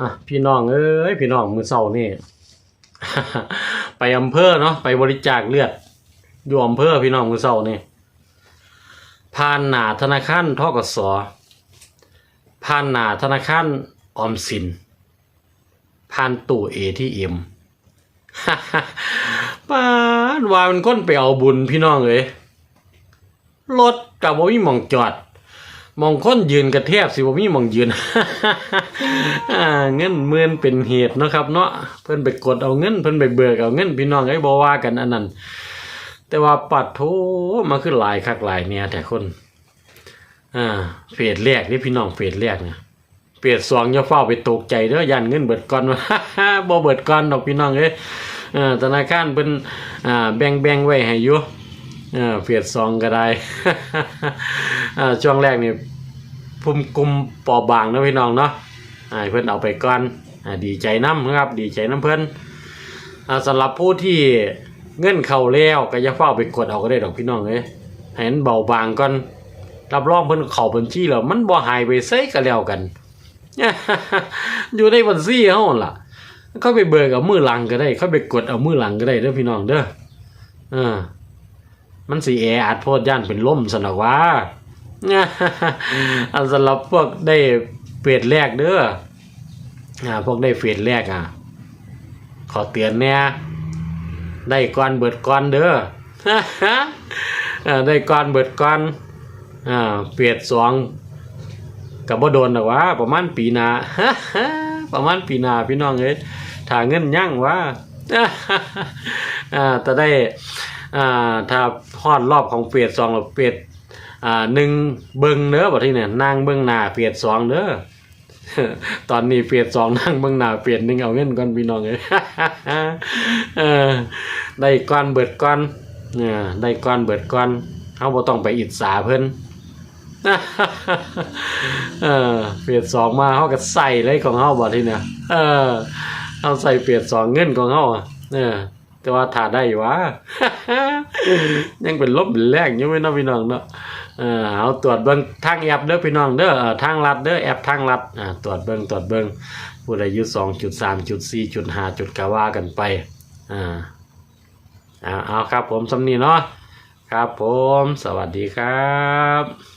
อะพี่น้องเอ้ยพี่น้องมือเศร้านี่ไปอำเภอเนาะไปบริจาคเลือดอยู่อำเภอพี่น้องมือเศร้านี่ผ่านหน้าธนาคารทกสผ่านหน้าธนาคารออมสินผ่านตู้ ATM ป้านว่ามันก้นไปเอาบุญพี่น้องเอ้ยรถกับว่ามีมองจอด มองค้นยืนกระแทบสิว่ามีมองยืน อ่าเงินเมือนเป็นเหตุเนาะครับเนาะเพิ่นไปกดเอาเงินเพิ่นไปเบิกเอาเงินพี่น้องไอ้บ่ว่ากันอันนั้น แต่ว่าปัดโทมาขึ้นหลายคักหลายเนี่ยแต่คน อ่าเฟสแรกนี่พี่น้องเฟสแรกเนี่ยเฟสสองอย่าเฝ้าไปตกใจเด้อยันเงินเบิดก่อนว่าบ่เบิดก่อนดอกพี่น้องเอ้ยอ่าธนาคารเพิ่นอ่าแบ่งแบ่งไว้ให้อยู่ อ่าเฟสสองก็ได้อ่าช่วงแรกนี่ภูมิกลุ่มปอบางนะพี่น้องเนาะอ่าเพิ่อนเอาไปก่อนอ่าดีใจน้ำนะครับ ดีใจน้ำเพิ่นอ่าสำหรับผู้ที่เงินเข้าแล้วก็อย่าเฝ้าไปกดเอาก็ได้ดอกพี่น้องเอ้ยให้มันเบาบางก่อนรับรองเพิ่นเข้าบัญชีแล้วมันบ่หายไปไสก็แล้วกันอยู่ในบัญชีเฮาล่ะเข้าไปเบิกเอามือหลังก็ได้ เข้าไปกดเอามือหลังก็ได้เด้อพี่น้องเด้อเออ มันสิแออัดโพดย่านเป็นลมซั่นดอกว่าอันสำหรับพวกได้เฟสแรกเด้ออ่าพวกได้เฟสแรกอะ ขอเตือนแหน่ได้ก่อนเบิดก่อนเด้ออ่าได้ก่อนเบิดก่อนอ่าเปียดสองกับบ่โดนหรอกว่า ประมาณปีหนาประมาณปีหนาพี่น้องเอ้ยถ้าเงินยั่งว่าอ่าจะได้ อ่าถ้าฮอดรอบของเปียดสองหรือเปียดอ่าหนึ่งเบิงเด้อบ่ที่เนี่ยนั่งเบิงหน้าเปียดสองเด้อตอนนี้เปียดสองนั่งเบิงหน้าเปียดหนึ่งเอาเงินก่อนพี่น้องเอ้ยได้ก้อนเบิดก้อนเนี่ยได้ก้อนเบิดก้อนเฮาบ่ต้องไปอิจฉาเพิ่นเออเปลี่ยนสองมาเขาก็ใส่เลยของเขาบ่ที่เนี่ยเออเอาใส่เปลี่ยนสองเงินของเขาอะเออ แต่ว่าถ่าได้วะยังเป็นลบเป็นแรกยู่ไมเนาะพี่น้องเนาะเออเอาตรวจเบิ่งทางแอปเด้อพี่น้องเด้อทางรัดเด้อแอปทางรัดอ่าตรวจเบิ่งตรวจเบิ่งผู้ใดอายุสองจุดสามจุดสี่จุดห้าจุดกะว่ากันไปอ่าเอาเอาครับผมสำนีเนาะครับผม สวัสดีครับ